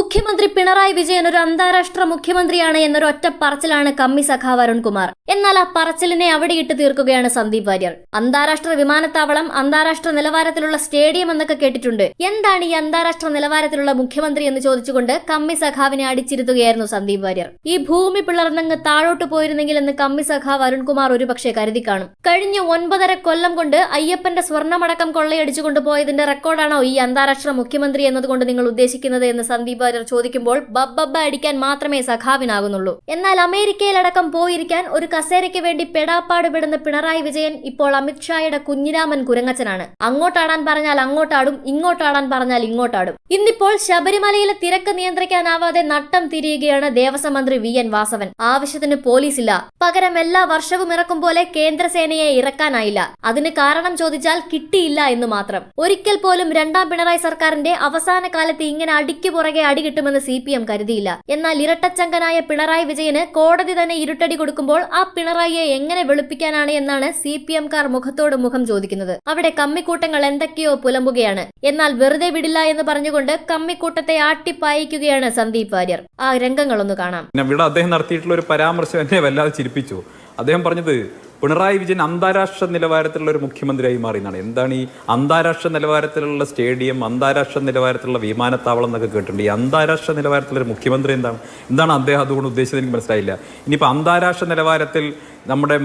മുഖ്യമന്ത്രി പിണറായി വിജയൻ ഒരു അന്താരാഷ്ട്ര മുഖ്യമന്ത്രിയാണ് എന്നൊരു ഒറ്റ പറച്ചിലാണ് കമ്മി സഖാവ് അരുൺകുമാർ. എന്നാൽ ആ പറച്ചിലിനെ അവിടെ ഇട്ട് തീർക്കുകയാണ് സന്ദീപ് വാര്യർ. അന്താരാഷ്ട്ര വിമാനത്താവളം അന്താരാഷ്ട്ര നിലവാരത്തിലുള്ള സ്റ്റേഡിയം എന്നൊക്കെ കേട്ടിട്ടുണ്ട്. എന്താണ് ഈ അന്താരാഷ്ട്ര നിലവാരത്തിലുള്ള മുഖ്യമന്ത്രി എന്ന് ചോദിച്ചുകൊണ്ട് കമ്മി സഖാവിനെ അടിച്ചിരുത്തുകയായിരുന്നു സന്ദീപ് വാര്യർ. ഈ ഭൂമി പിളർന്നങ്ങ് താഴോട്ട് പോയിരുന്നെങ്കിൽ എന്ന് കമ്മി സഖാവ് അരുൺകുമാർ ഒരുപക്ഷെ കരുതി കാണും. കഴിഞ്ഞ ഒൻപതര കൊല്ലം കൊണ്ട് അയ്യപ്പന്റെ സ്വർണമടക്കം കൊള്ളയടിച്ചുകൊണ്ട് പോയതിന്റെ റെക്കോർഡാണോ ഈ അന്താരാഷ്ട്ര മുഖ്യമന്ത്രി എന്നതുകൊണ്ട് നിങ്ങൾ ഉദ്ദേശിക്കുന്നത് എന്ന് സന്ദീപ് വാര്യർ ചോദിക്കുമ്പോൾ ബബ്ബബ്ബ അടിക്കാൻ മാത്രമേ സഖാവിനാകുന്നുള്ളൂ. എന്നാൽ അമേരിക്കയിലടക്കം പോയിരിക്കാൻ ഒരു കസേരയ്ക്ക് വേണ്ടി പെടാപ്പാട് വിടുന്ന പിണറായി വിജയൻ ഇപ്പോൾ അമിത്ഷായുടെ കുഞ്ഞിരാമൻ കുരങ്ങച്ചനാണ്. അങ്ങോട്ടാടാൻ പറഞ്ഞാൽ അങ്ങോട്ടാടും ഇങ്ങോട്ടാടാൻ പറഞ്ഞാൽ ഇങ്ങോട്ടാടും. ഇന്നിപ്പോൾ ശബരിമലയിലെ തിരക്ക് നിയന്ത്രിക്കാനാവാതെ നട്ടം തിരിയുകയാണ് ദേവസ്വം മന്ത്രി വി എൻ വാസവൻ. ആവശ്യത്തിന് പോലീസില്ല. പകരം എല്ലാ വർഷവും ഇറക്കും പോലെ കേന്ദ്രസേനയെ ഇറക്കാനായില്ല. അതിന് കാരണം ചോദിച്ചാൽ കിട്ടിയില്ല എന്ന് മാത്രം. ഒരിക്കൽ പോലും രണ്ടാം പിണറായി സർക്കാരിന്റെ അവസാന കാലത്ത് ഇങ്ങനെ അടിക്കു പുറകെ അടി കിട്ടുമെന്ന് സി പി എം കരുതിയില്ല. എന്നാൽ ഇരട്ടച്ചങ്കനായ പിണറായി വിജയന് കോടതി തന്നെ ഇരുട്ടടി കൊടുക്കുമ്പോൾ ആ പിണറായിയെ എങ്ങനെ വെളുപ്പിക്കാനാണ് എന്നാണ് സി പി എംകാർ മുഖത്തോട് മുഖം ചോദിക്കുന്നത്. അവിടെ കമ്മിക്കൂട്ടങ്ങൾ എന്തൊക്കെയോ പുലമ്പുകയാണ്. എന്നാൽ വെറുതെ വിടില്ല എന്ന് പറഞ്ഞുകൊണ്ട് കമ്മിക്കൂട്ടത്തെ ആട്ടിപ്പായിക്കുകയാണ് സന്ദീപ് വാര്യർ. ആ രംഗങ്ങളൊന്ന് കാണാം. അദ്ദേഹം നടത്തിയിട്ടുള്ള ഒരു പരാമർശം എന്നെ വല്ലാതെ ചിരിപ്പിച്ചു. അദ്ദേഹം പറഞ്ഞത് പിണറായി വിജയൻ അന്താരാഷ്ട്ര നിലവാരത്തിലുള്ള ഒരു മുഖ്യമന്ത്രിയായി മാറി എന്നാണ്. എന്താണ് ഈ അന്താരാഷ്ട്ര നിലവാരത്തിലുള്ള സ്റ്റേഡിയം അന്താരാഷ്ട്ര നിലവാരത്തിലുള്ള വിമാനത്താവളം എന്നൊക്കെ കേട്ടിട്ടുണ്ട്. ഈ അന്താരാഷ്ട്ര നിലവാരത്തിലുള്ള ഒരു മുഖ്യമന്ത്രി എന്താണ്? എന്താണ് അദ്ദേഹം അതുകൊണ്ട് ഉദ്ദേശിച്ചത് എനിക്ക് മനസ്സിലായില്ല. ഇനിയിപ്പോൾ അന്താരാഷ്ട്ര നിലവാരത്തിൽ നമ്മുടെ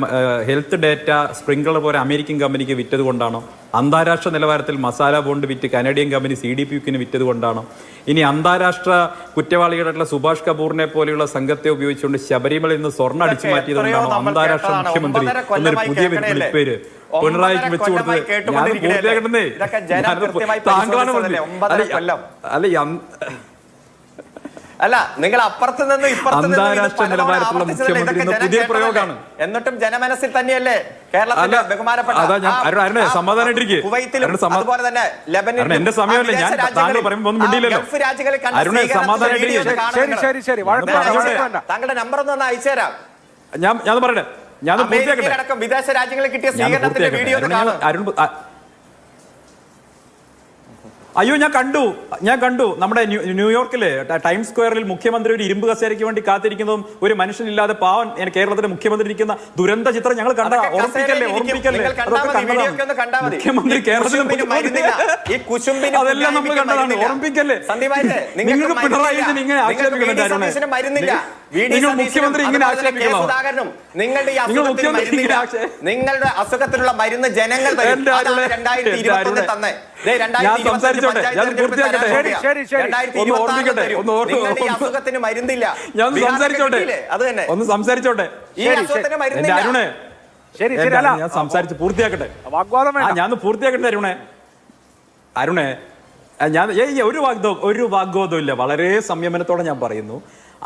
ഹെൽത്ത് ഡേറ്റ സ്പ്രിങ്കിൾ പോലെ അമേരിക്കൻ കമ്പനിക്ക് വിറ്റത് കൊണ്ടാണോ അന്താരാഷ്ട്ര നിലവാരത്തിൽ മസാല ബോണ്ട് വിറ്റ് Canadian company C D P യുക്കിന് വിറ്റത് കൊണ്ടാണോ ഇനി അന്താരാഷ്ട്ര കുറ്റവാളികളായിട്ടുള്ള സുഭാഷ് കപൂറിനെ പോലെയുള്ള സംഘത്തെ ഉപയോഗിച്ചുകൊണ്ട് ശബരിമലയിൽ നിന്ന് സ്വർണ അടിച്ചു മാറ്റിയത് കൊണ്ടാണോ അന്താരാഷ്ട്ര. മുഖ്യമന്ത്രി എന്നൊരു പുതിയ പേര് വിളിപ്പേര് പിണറായിക്ക് വെച്ചു കൊടുത്തത് ഞാൻ താങ്കളാണ്? പറഞ്ഞത്. അല്ല, അല്ല നിങ്ങൾ അപ്പുറത്ത് നിന്ന് ഇപ്പുറത്ത് നിന്ന് ഇത് അന്താരാഷ്ട്ര പലതവണ നിലവാരത്തിലുള്ള ആവർത്തിച്ചതല്ലേ? മുഖ്യമന്ത്രി ഇതൊക്കെ എന്ന ജനം പുതിയ കേട്ടതല്ലേ? പ്രയോഗമാണ്. എന്നിട്ടും ജനമനസ്സിൽ തന്നെയല്ലേ കേരളത്തിലെ ബഹുമാനപ്പെട്ട കുവൈത്തിലും അതുപോലെ തന്നെ എന്റെ സമയമല്ലേ? ഞാൻ താങ്കൾ പറയുമ്പോൾ ഒന്നും മിണ്ടിയില്ലല്ലോ. സമാധാനായിട്ടിരിക്ക്. താങ്കളുടെ നമ്പർ ഒന്ന് അയച്ചുതരാം അയച്ചു ഞാൻ ഞാൻ പറയട്ടെ ഞാൻ പൂർത്തിയാക്കട്ടെ വിദേശ രാജ്യങ്ങളിൽ കിട്ടിയ സ്വീകരണത്തിന്റെ വീഡിയോ കാണാം അയ്യോ ഞാൻ കണ്ടു. ഞാൻ കണ്ടു. നമ്മുടെ ന്യൂയോർക്കിലെ ടൈം സ്ക്വയറിൽ മുഖ്യമന്ത്രി ഒരു ഇരുമ്പ് കസേരയ്ക്ക് വേണ്ടി കാത്തിരിക്കുന്നതും ഒരു മനുഷ്യനില്ലാതെ പാവൻ കേരളത്തിന്റെ കേരളത്തിലെ മുഖ്യമന്ത്രി ഇരിക്കുന്ന ദുരന്ത ചിത്രം ഞങ്ങൾ കണ്ട ഓർമ്മിക്കല്ലേ ഓർമ്മിക്കല്ലേ. മുഖ്യമന്ത്രി കേരളത്തിൽ അതെല്ലാം നമ്മൾ കണ്ടതാണ്. മരുന്നില്ല. ഓർമ്മിപ്പിക്കല്ലേ നിങ്ങൾക്ക് പിണറായി ഇങ്ങനെ നിങ്ങൾക്ക് നിങ്ങൾ മുഖ്യമന്ത്രി ഇങ്ങനെ ആക്ഷേപിക്കണോ. നിങ്ങളുടെ നിങ്ങളുടെ അസുഖത്തിനുള്ള മരുന്ന് ജനങ്ങൾ രണ്ടായിരത്തി. തന്നെ അസുഖത്തിന് മരുന്നില്ല. ഞാൻ സംസാരിച്ചോട്ടെ? അത് തന്നെ. ഒന്ന് സംസാരിച്ചോട്ടെ? ഈ അസുഖത്തിന് മരുന്നില്ല. അരുണേ. ശരി ശരി അല്ല. ഞാൻ സംസാരിച്ച് പൂർത്തിയാക്കട്ടെ? വാഗ്വാദം വേണ്ട. ഞാൻ പൂർത്തിയാക്കട്ടെ അരുണേ? അരുണേ ഞാൻ ഏയ് ഒരു വാഗ്ദോ ഒരു വാഗ്വാദവും ഇല്ല വളരെ സംയമനത്തോടെ ഞാൻ പറയുന്നു.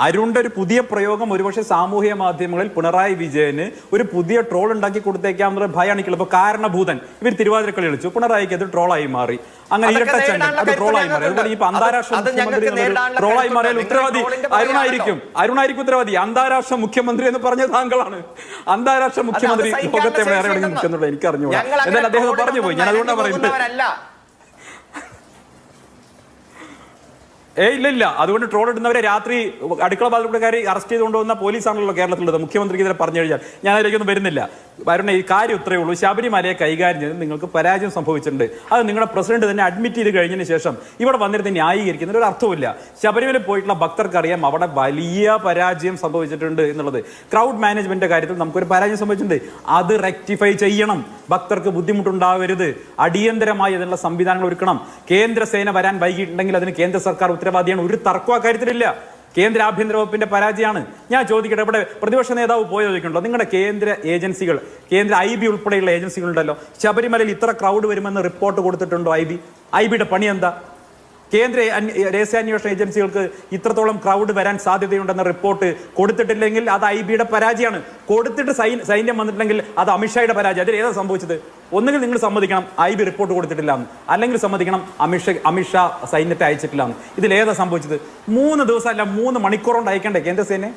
അരുണിന്റെ ഒരു പുതിയ പ്രയോഗം ഒരുപക്ഷെ സാമൂഹ്യ മാധ്യമങ്ങളിൽ പിണറായി വിജയന് ഒരു പുതിയ ട്രോൾ ഉണ്ടാക്കി കൊടുത്തേക്കാം എന്നുള്ള ഭയാണിക്കുക ഇപ്പൊ കാരണഭൂതൻ ഇവർ തിരുവാതിരക്കളി കളിച്ചു. പിണറായിക്ക് അത് ട്രോളായി മാറി. അങ്ങനെ അത് ട്രോളായി മാറി. അതുപോലെ ഇപ്പൊ അന്താരാഷ്ട്ര മുഖ്യമന്ത്രി ട്രോളായി മാറിയാൽ ഉത്തരവാദി അരുണായിരിക്കും. അരുണായിരിക്കും ഉത്തരവാദി. അന്താരാഷ്ട്ര മുഖ്യമന്ത്രി എന്ന് പറഞ്ഞ താങ്കളാണ്. അന്താരാഷ്ട്ര മുഖ്യമന്ത്രി ലോകത്തെ എവിടെ ശേഷി നിൽക്കുന്നുള്ളൂ എനിക്കറിഞ്ഞു എന്നാൽ അദ്ദേഹം പറഞ്ഞു പോയി ഞാൻ അതുകൊണ്ടാണ് പറയുന്നത് ഏ ഇല്ല ഇല്ല അതുകൊണ്ട് ട്രോൾ ഇടുന്നവരെ രാത്രി അടുക്കള കയറി അറസ്റ്റ് ചെയ്തുകൊണ്ടുവന്ന പോലീസാണല്ലോ കേരളത്തിലുള്ളത്. മുഖ്യമന്ത്രിക്ക് ഇതിനെ പറഞ്ഞു കഴിഞ്ഞാൽ. ഞാൻ അതിലേക്കൊന്നും വരുന്നില്ല. വരുന്ന ഈ കാര്യം ഇത്രയേ ഉള്ളൂ. ശബരിമലയെ കൈകാര്യം ചെയ്ത് നിങ്ങൾക്ക് പരാജയം സംഭവിച്ചിട്ടുണ്ട്. അത് നിങ്ങളുടെ പ്രസിഡന്റ് തന്നെ അഡ്മിറ്റ് ചെയ്ത് കഴിഞ്ഞതിന് ശേഷം ഇവിടെ വന്നിരുന്ന് ന്യായീകരിക്കുന്നതിന് ഒരു അർത്ഥമില്ല ശബരിമല പോയിട്ടുള്ള ഭക്തർക്കറിയാം അവിടെ വലിയ പരാജയം സംഭവിച്ചിട്ടുണ്ട് എന്നുള്ളത്. ക്രൗഡ് മാനേജ്മെന്റിന്റെ കാര്യത്തിൽ നമുക്കൊരു പരാജയം സംഭവിച്ചിട്ടുണ്ട്. അത് റെക്ടിഫൈ ചെയ്യണം. ഭക്തർക്ക് ബുദ്ധിമുട്ടുണ്ടാവരുത്. അടിയന്തരമായി അതിനുള്ള സംവിധാനങ്ങൾ ഒരുക്കണം. കേന്ദ്ര സേന വരാൻ വൈകിട്ടുണ്ടെങ്കിൽ അതിന് കേന്ദ്ര സർക്കാർ ഉത്തരവാദിയാണ്. ഒരു തർക്കം അക്കാര്യത്തിലില്ല കേന്ദ്ര ആഭ്യന്തര വകുപ്പിന്റെ പരാജയമാണ്. ഞാൻ ചോദിക്കട്ടെ ഇവിടെ പ്രതിപക്ഷ നേതാവ് പോയി ചോദിക്കണ്ടോ നിങ്ങളുടെ കേന്ദ്ര ഏജൻസികൾ കേന്ദ്ര ഐ ബി ഉൾപ്പെടെയുള്ള ഏജൻസികളുണ്ടല്ലോ. ശബരിമലയിൽ ഇത്ര ക്രൗഡ് വരുമെന്ന് റിപ്പോർട്ട് കൊടുത്തിട്ടുണ്ടോ ഐ ബി? ഐ ബിയുടെ പണി എന്താ? കേന്ദ്ര രഹസ്യാന്വേഷണ ഏജൻസികൾക്ക് ഇത്രത്തോളം ക്രൗഡ് വരാൻ സാധ്യതയുണ്ടെന്ന റിപ്പോർട്ട് കൊടുത്തിട്ടില്ലെങ്കിൽ അത് ഐ ബിയുടെ പരാജയമാണ്. കൊടുത്തിട്ട് സൈന്യം വന്നിട്ടുണ്ടെങ്കിൽ അത് അമിത്ഷായുടെ പരാജയം. അതിൽ ഏതാ സംഭവിച്ചത്? ഒന്നുകിൽ നിങ്ങൾ സമ്മതിക്കണം ഐ ബി റിപ്പോർട്ട് കൊടുത്തിട്ടില്ല അല്ലെങ്കിൽ സമ്മതിക്കണം അമിത്ഷാ അമിത്ഷാ സൈന്യത്തെ അയച്ചിട്ടില്ല ഇതിൽ ഏതാ സംഭവിച്ചത്? മൂന്ന് ദിവസമല്ല മൂന്ന് മണിക്കൂർ കൊണ്ട് അയക്കണ്ടേ കേന്ദ്രസേനയെ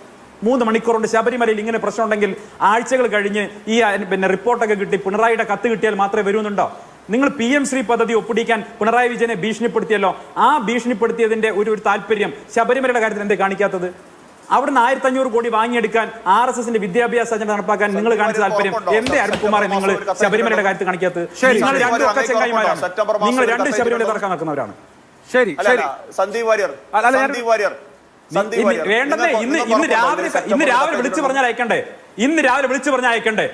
മൂന്ന് മണിക്കൂറുണ്ട് ശബരിമലയിൽ ഇങ്ങനെ പ്രശ്നമുണ്ടെങ്കിൽ ആഴ്ചകൾ കഴിഞ്ഞ് ഈ പിന്നെ റിപ്പോർട്ടൊക്കെ കിട്ടി പിണറായിയുടെ കത്ത് കിട്ടിയാൽ മാത്രമേ വരുന്നുണ്ടോ? നിങ്ങൾ പി എം ശ്രീ പദ്ധതി ഒപ്പിടിക്കാൻ പിണറായി വിജയനെ ഭീഷണിപ്പെടുത്തിയല്ലോ. ആ ഭീഷണിപ്പെടുത്തിയതിന്റെ ഒരു ഒരു താല്പര്യം ശബരിമലയുടെ കാര്യത്തിൽ എന്തേ കാണിക്കാത്തത്? അവിടുന്ന് ആയിരത്തി അഞ്ഞൂറ് കോടി വാങ്ങിയെടുക്കാൻ ആർ എസ് എസിന്റെ വിദ്യാഭ്യാസ അജണ്ട നടപ്പാക്കാൻ നിങ്ങൾ കാണിച്ച താല്പര്യം. എന്റെ എന്തേ അരുൺകുമാറെ നിങ്ങൾ ശബരിമലയുടെ കാര്യത്തിൽ കാണിക്കാത്തത്? നിങ്ങൾ. ഒക്കെ ചെങ്ങായിമാരാണ് നിങ്ങൾ രണ്ട് ശബരിമല അയച്ചിട്ടുണ്ടോ? തറക്കാൻ നിൽക്കുന്നവരാണ് ശരി. ശരി സന്ദീപ് വാര്യർ സന്ദീപ് വാര്യർ ഇന്ന് വേണ്ടതേ ഇന്ന് ഇന്ന് രാവിലെ ഇന്ന് രാവിലെ വിളിച്ചു പറഞ്ഞാൽ അയക്കണ്ടേ? ഇന്ന് രാവിലെ വിളിച്ചു പറഞ്ഞാൽ അയക്കണ്ടേ?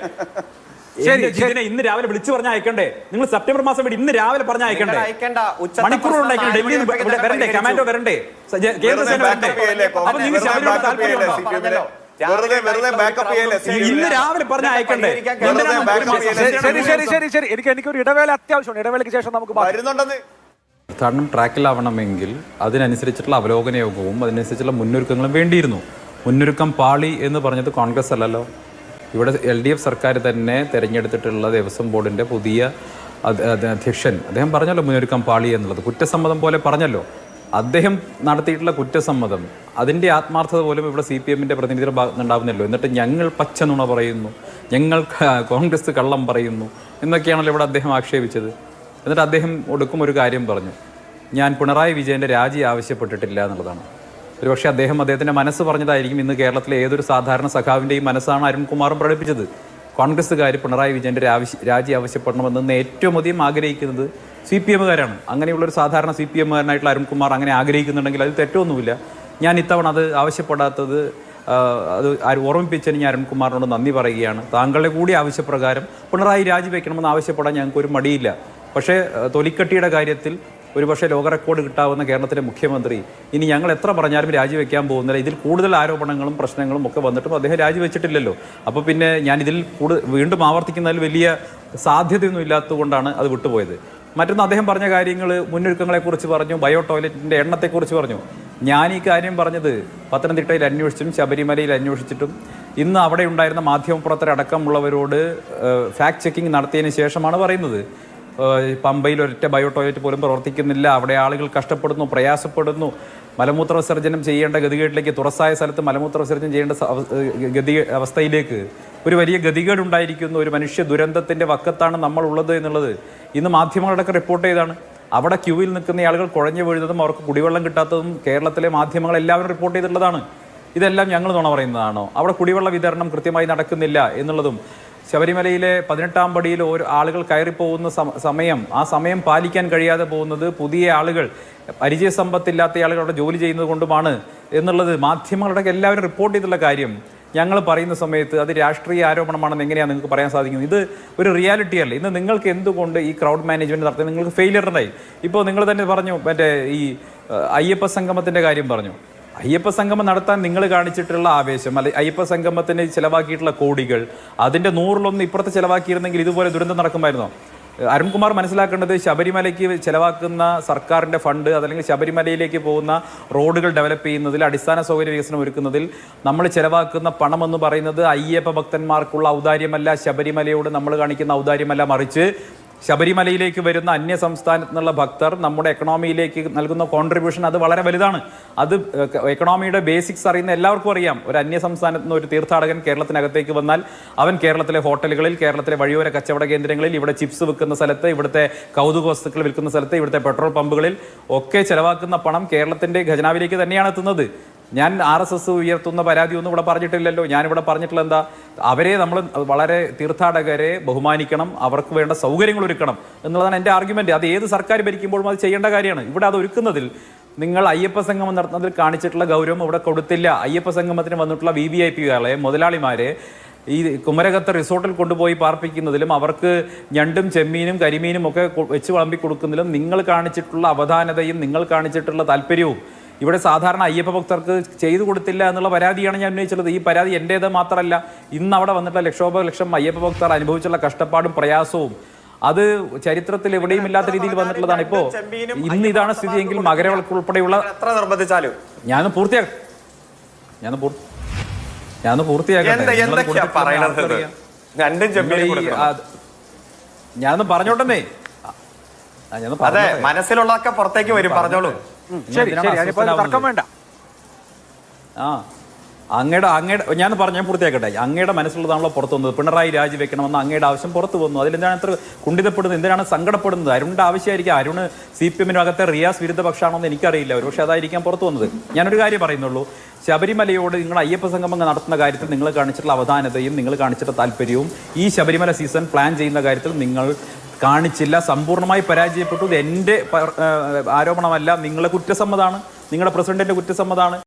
ശരി, എന്റെ ശരി. ഇന്ന് രാവിലെ വിളിച്ചു പറഞ്ഞാൽ അയക്കണ്ടേ? നിങ്ങൾ സെപ്റ്റംബർ മാസം വേണ്ടി ഇന്ന് രാവിലെ പറഞ്ഞാൽ അയക്കണ്ടേ? മണിക്കൂറുകൊണ്ട് അയക്കണ്ടേ? ഡൽഹിയിൽ വരണ്ടേ? കമാൻഡോ വരണ്ടേ? കേന്ദ്ര സേന വരണ്ടേ? അപ്പൊ നിങ്ങൾ ശബരിമല താല്പര്യമുണ്ടോ ഇന്ന്? രാവിലെ അയക്കണ്ടേ? ശരി ശരി ശരി ശരി എനിക്ക് എനിക്കൊരു ഇടവേള അത്യാവശ്യമാണ് ഇടവേളയ്ക്ക് ശേഷം നമുക്ക് വരുന്നുണ്ടെന്ന്. ട്രാക്കിലാവണമെങ്കിൽ അതിനനുസരിച്ചിട്ടുള്ള അവലോകന യോഗവും അതിനനുസരിച്ചുള്ള മുന്നൊരുക്കങ്ങളും വേണ്ടിയിരുന്നു. മുന്നൊരുക്കം പാളി എന്ന് പറഞ്ഞത് കോൺഗ്രസ് അല്ലല്ലോ. ഇവിടെ എൽ ഡി എഫ് സർക്കാർ തന്നെ തിരഞ്ഞെടുത്തിട്ടുള്ള ദേവസ്വം ബോർഡിന്റെ പുതിയ അധ്യക്ഷൻ. അദ്ദേഹം പറഞ്ഞല്ലോ മുന്നൊരുക്കം പാളി എന്നുള്ളത്. കുറ്റസമ്മതം പോലെ പറഞ്ഞല്ലോ. അദ്ദേഹം നടത്തിയിട്ടുള്ള കുറ്റസമ്മതം. അതിന്റെ ആത്മാർത്ഥത പോലും ഇവിടെ സി പി എമ്മിന്റെ പ്രതിനിധിയുടെ ഭാഗത്തുണ്ടാവുന്നല്ലോ എന്നിട്ട് ഞങ്ങൾ പച്ച നുണ പറയുന്നു. ഞങ്ങൾ കോൺഗ്രസ് കള്ളം പറയുന്നു. എന്നൊക്കെയാണല്ലോ ഇവിടെ അദ്ദേഹം ആക്ഷേപിച്ചത്. എന്നിട്ട് അദ്ദേഹം ഒടുക്കും ഒരു കാര്യം പറഞ്ഞു. ഞാൻ പിണറായി വിജയന്റെ രാജി ആവശ്യപ്പെട്ടിട്ടില്ല എന്നുള്ളതാണ്. ഒരുപക്ഷെ അദ്ദേഹം അദ്ദേഹത്തിന്റെ മനസ്സ് പറഞ്ഞതായിരിക്കും ഇന്ന് കേരളത്തിലെ ഏതൊരു സാധാരണ സഖാവിന്റെയും മനസ്സാണ് അരുൺകുമാറും പ്രകടിപ്പിച്ചത്. കോൺഗ്രസ്സുകാർ പിണറായി വിജയന്റെ രാജി ആവശ്യപ്പെടണമെന്ന് ഏറ്റവും അധികം ആഗ്രഹിക്കുന്നത് സി പി എമ്മുകാരാണ്. അങ്ങനെയുള്ള ഒരു സാധാരണ സി പി എമ്മുകാരനായിട്ടുള്ള അരുൺകുമാർ അങ്ങനെ ആഗ്രഹിക്കുന്നുണ്ടെങ്കിൽ അത് തെറ്റൊന്നുമില്ല. ഞാൻ ഇത്തവണ അത് ആവശ്യപ്പെടാത്തത് അത് ഓർമ്മിപ്പിച്ചതിന് ഞാൻ അരുൺകുമാറിനോട് നന്ദി പറയുകയാണ്. താങ്കളുടെ കൂടി ആവശ്യപ്രകാരം പിണറായി രാജിവെക്കണമെന്ന് ആവശ്യപ്പെടാൻ ഞങ്ങൾക്ക് ഒരു മടിയില്ല. പക്ഷേ തൊലിക്കട്ടിയുടെ കാര്യത്തിൽ ഒരുപക്ഷെ ലോക റെക്കോർഡ് കിട്ടാവുന്ന കേരളത്തിലെ മുഖ്യമന്ത്രി ഇനി ഞങ്ങൾ എത്ര പറഞ്ഞാലും രാജിവെക്കാൻ പോകുന്നില്ല. ഇതിൽ കൂടുതൽ ആരോപണങ്ങളും പ്രശ്നങ്ങളും ഒക്കെ വന്നിട്ടും അദ്ദേഹം രാജിവെച്ചിട്ടില്ലല്ലോ. അപ്പോൾ പിന്നെ ഞാൻ ഇതിൽ കൂടുതൽ വീണ്ടും ആവർത്തിക്കുന്നതിൽ വലിയ സാധ്യതയൊന്നും ഇല്ലാത്തതുകൊണ്ടാണ് അത് വിട്ടുപോയത്. മറ്റൊന്ന് അദ്ദേഹം പറഞ്ഞ കാര്യങ്ങൾ മുന്നൊരുക്കങ്ങളെക്കുറിച്ച് പറഞ്ഞു ബയോ ടോയ്ലറ്റിന്റെ എണ്ണത്തെക്കുറിച്ച് പറഞ്ഞു. ഞാൻ ഈ കാര്യം പറഞ്ഞത് പത്തനംതിട്ടയിൽ അന്വേഷിച്ചും ശബരിമലയിൽ അന്വേഷിച്ചിട്ടും. ഇന്ന് അവിടെ ഉണ്ടായിരുന്ന മാധ്യമപ്രവർത്തകരടക്കമുള്ളവരോട് ഫാക്ട് ചെക്കിംഗ് നടത്തിയതിന് ശേഷമാണ് പറയുന്നത്. പമ്പയിൽ ഒരൊറ്റ ബയോ ടോയ്ലറ്റ് പോലും പ്രവർത്തിക്കുന്നില്ല. അവിടെ ആളുകൾ കഷ്ടപ്പെടുന്നു പ്രയാസപ്പെടുന്നു. മലമൂത്ര വിസർജനം ചെയ്യേണ്ട ഗതികേട്ടിലേക്ക് തുറസായ സ്ഥലത്ത് മലമൂത്ര വിസർജനം ചെയ്യേണ്ട ഗതി അവസ്ഥയിലേക്ക് ഒരു വലിയ ഗതികേട് ഉണ്ടായിരിക്കുന്നു ഒരു മനുഷ്യ ദുരന്തത്തിന്റെ വക്കത്താണ് നമ്മളുള്ളത് എന്നുള്ളത് ഇന്ന് മാധ്യമങ്ങളടക്കം റിപ്പോർട്ട് ചെയ്താണ്. അവിടെ ക്യൂവിൽ നിൽക്കുന്ന ആളുകൾ കുഴഞ്ഞു വീഴുന്നതും അവർക്ക് കുടിവെള്ളം കിട്ടാത്തതും കേരളത്തിലെ മാധ്യമങ്ങൾ എല്ലാവരും റിപ്പോർട്ട് ചെയ്തിട്ടുള്ളതാണ്. ഇതെല്ലാം ഞങ്ങൾ നുണ പറയുന്നതാണോ? അവിടെ കുടിവെള്ള വിതരണം കൃത്യമായി നടക്കുന്നില്ല എന്നുള്ളതും ശബരിമലയിലെ പതിനെട്ടാം പടിയിൽ ഓരോ ആളുകൾ കയറിപ്പോകുന്ന സമ- സമയം ആ സമയം പാലിക്കാൻ കഴിയാതെ പോകുന്നത് പുതിയ ആളുകൾ പരിചയസമ്പത്തില്ലാത്ത ആളുകൾ അവിടെ ജോലി ചെയ്യുന്നത് കൊണ്ടുമാണ് എന്നുള്ളത് മാധ്യമങ്ങളുടെ എല്ലാവരും റിപ്പോർട്ട് ചെയ്തിട്ടുള്ള കാര്യം. ഞങ്ങൾ പറയുന്ന സമയത്ത് അത് രാഷ്ട്രീയ ആരോപണമാണെന്ന് എങ്ങനെയാണ് നിങ്ങൾക്ക് പറയാൻ സാധിക്കുന്നത്? ഇത് ഒരു റിയാലിറ്റി അല്ല? ഇന്ന് നിങ്ങൾക്ക് എന്തുകൊണ്ട് ഈ ക്രൗഡ് മാനേജ്മെന്റ് നടത്തി നിങ്ങൾക്ക് ഫെയിലിയർ ഉണ്ടായി? ഇപ്പോൾ നിങ്ങൾ തന്നെ പറഞ്ഞു മറ്റേ ഈ അയ്യപ്പ സംഗമത്തിന്റെ കാര്യം പറഞ്ഞു. അയ്യപ്പ സംഗമം നടത്താൻ നിങ്ങൾ കാണിച്ചിട്ടുള്ള ആവേശം അല്ലെ അയ്യപ്പ സംഗമത്തിന് ചിലവാക്കിയിട്ടുള്ള കോടികൾ അതിന്റെ നൂറിലൊന്ന് ഇപ്പുറത്ത് ചിലവാക്കിയിരുന്നെങ്കിൽ ഇതുപോലെ ദുരന്തം നടക്കുമായിരുന്നോ? അരുൺകുമാർ മനസ്സിലാക്കേണ്ടത് ശബരിമലയ്ക്ക് ചിലവാക്കുന്ന സർക്കാരിന്റെ ഫണ്ട് അതല്ലെങ്കിൽ ശബരിമലയിലേക്ക് പോകുന്ന റോഡുകൾ ഡെവലപ്പ് ചെയ്യുന്നതിൽ അടിസ്ഥാന സൗകര്യ വികസനം ഒരുക്കുന്നതിൽ നമ്മൾ ചിലവാക്കുന്ന പണം എന്ന് പറയുന്നത് അയ്യപ്പ ഭക്തന്മാർക്കുള്ള ഔദാര്യമല്ല ശബരിമലയോട് നമ്മൾ കാണിക്കുന്ന ഔദാര്യമല്ല മറിച്ച് ശബരിമലയിലേക്ക് വരുന്ന അന്യ സംസ്ഥാനത്തു നിന്നുള്ള ഭക്തർ നമ്മുടെ എക്കണോമിയിലേക്ക് നൽകുന്ന കോൺട്രിബ്യൂഷൻ അത് വളരെ വലുതാണ്. അത് എക്കണോമിയുടെ ബേസിക്സ് അറിയുന്ന എല്ലാവർക്കും അറിയാം. ഒരു അന്യ സംസ്ഥാനത്ത് നിന്ന് ഒരു തീർത്ഥാടകൻ കേരളത്തിനകത്തേക്ക് വന്നാൽ അവൻ കേരളത്തിലെ ഹോട്ടലുകളിൽ കേരളത്തിലെ വഴിയോര കച്ചവട കേന്ദ്രങ്ങളിൽ ഇവിടെ ചിപ്സ് വിൽക്കുന്ന സ്ഥലത്ത് ഇവിടുത്തെ കൗതുക വസ്തുക്കൾ വിൽക്കുന്ന സ്ഥലത്ത് ഇവിടുത്തെ പെട്രോൾ പമ്പുകളിൽ ഒക്കെ ചെലവാക്കുന്ന പണം കേരളത്തിന്റെ ഖജനാവിലേക്ക് തന്നെയാണ് എത്തുന്നത്. ഞാൻ ആർ എസ് എസ് ഉയർത്തുന്ന പരാതി ഒന്നും ഇവിടെ പറഞ്ഞിട്ടില്ലല്ലോ. ഞാനിവിടെ പറഞ്ഞിട്ടുള്ള എന്താ അവരെ നമ്മൾ വളരെ തീർത്ഥാടകരെ ബഹുമാനിക്കണം അവർക്ക് വേണ്ട സൗകര്യങ്ങൾ ഒരുക്കണം എന്നുള്ളതാണ് എന്റെ ആർഗ്യുമെന്റ് അത് ഏത് സർക്കാർ ഭരിക്കുമ്പോഴും അത് ചെയ്യേണ്ട കാര്യമാണ്. ഇവിടെ അത് ഒരുക്കുന്നതിൽ നിങ്ങൾ അയ്യപ്പ സംഗമം നടത്തുന്നതിൽ കാണിച്ചിട്ടുള്ള ഗൗരവം ഇവിടെ കൊടുത്തില്ല. അയ്യപ്പ സംഗമത്തിന് വന്നിട്ടുള്ള വി വി ഐ പികളെ മുതലാളിമാരെ ഈ കുമരകത്ത് റിസോർട്ടിൽ കൊണ്ടുപോയി പാർപ്പിക്കുന്നതിലും അവർക്ക് ഞണ്ടും ചെമ്മീനും കരിമീനും ഒക്കെ വെച്ച് വിളമ്പി കൊടുക്കുന്നതിലും നിങ്ങൾ കാണിച്ചിട്ടുള്ള അവധാനതയും നിങ്ങൾ കാണിച്ചിട്ടുള്ള താല്പര്യവും ഇവിടെ സാധാരണ അയ്യപ്പ ഭക്തർക്ക് ചെയ്തു കൊടുത്തില്ല എന്നുള്ള പരാതിയാണ് ഞാൻ ഉന്നയിച്ചുള്ളത് ഈ പരാതി എന്റേത് മാത്രമല്ല ഇന്ന് അവിടെ വന്നിട്ടുള്ള ലക്ഷോപ ലക്ഷം അയ്യപ്പ ഭക്തർ അനുഭവിച്ചുള്ള കഷ്ടപ്പാടും പ്രയാസവും അത് ചരിത്രത്തിൽ എവിടെയും ഇല്ലാത്ത രീതിയിൽ വന്നിട്ടുള്ളതാണ്. ഇപ്പോ ഇന്ന് ഇതാണ് സ്ഥിതിയെങ്കിൽ മകരവിളക്ക് ഉൾപ്പെടെയുള്ള എത്ര നിർബന്ധിച്ചാലും. ഞാനൊന്ന് പൂർത്തിയാക്കാം ഞാൻ ഞാനൊന്ന് പൂർത്തിയാക്കട്ടെ. ഞാനൊന്ന് പറഞ്ഞോട്ടെന്നേ. അതെ മനസ്സിലുള്ളതൊക്കെ പുറത്തേക്ക് വരും പറഞ്ഞോളൂ. ശരി ശരി അതിനിപ്പോ തർക്കം വേണ്ട. ആ അങ്ങയുടെ അങ്ങയുടെ ഞാൻ പറഞ്ഞു പൂർത്തിയാക്കട്ടെ. അങ്ങയുടെ മനസ്സിലുള്ളതാണല്ലോ പുറത്തു വന്നത്. പിണറായി രാജിവെക്കണമെന്ന് അങ്ങയുടെ ആവശ്യം പുറത്തു വന്നു. അതിലെന്താണ് എത്ര കുണ്ടിതപ്പെടുന്നത് എന്തിനാണ് സങ്കടപ്പെടുന്നത്? അരുണിന്റെ ആവശ്യമായിരിക്കും. അരുണ് സി പി എമ്മിനകത്തെ റിയാസ് വിരുദ്ധ പക്ഷാണോ എന്ന് എനിക്കറിയില്ല. ഒരു പക്ഷേ അതായിരിക്കാം പുറത്തു വന്നത്. ഞാനൊരു കാര്യം പറയുന്നുള്ളൂ. ശബരിമലയോട് നിങ്ങൾ അയ്യപ്പ സംഗമം നടത്തുന്ന കാര്യത്തിൽ നിങ്ങൾ കാണിച്ചിട്ടുള്ള അവധാനതയും നിങ്ങൾ കാണിച്ചിട്ടുള്ള താല്പര്യവും ഈ ശബരിമല സീസൺ പ്ലാൻ ചെയ്യുന്ന കാര്യത്തിൽ നിങ്ങൾ കാണിച്ചില്ല സമ്പൂർണമായി പരാജയപ്പെട്ടു. ഇത് എന്റെ ആരോപണമല്ല. നിങ്ങളെ കുറ്റസമ്മതാണ്. നിങ്ങളുടെ പ്രസിഡന്റിന്റെ കുറ്റസമ്മതാണ്.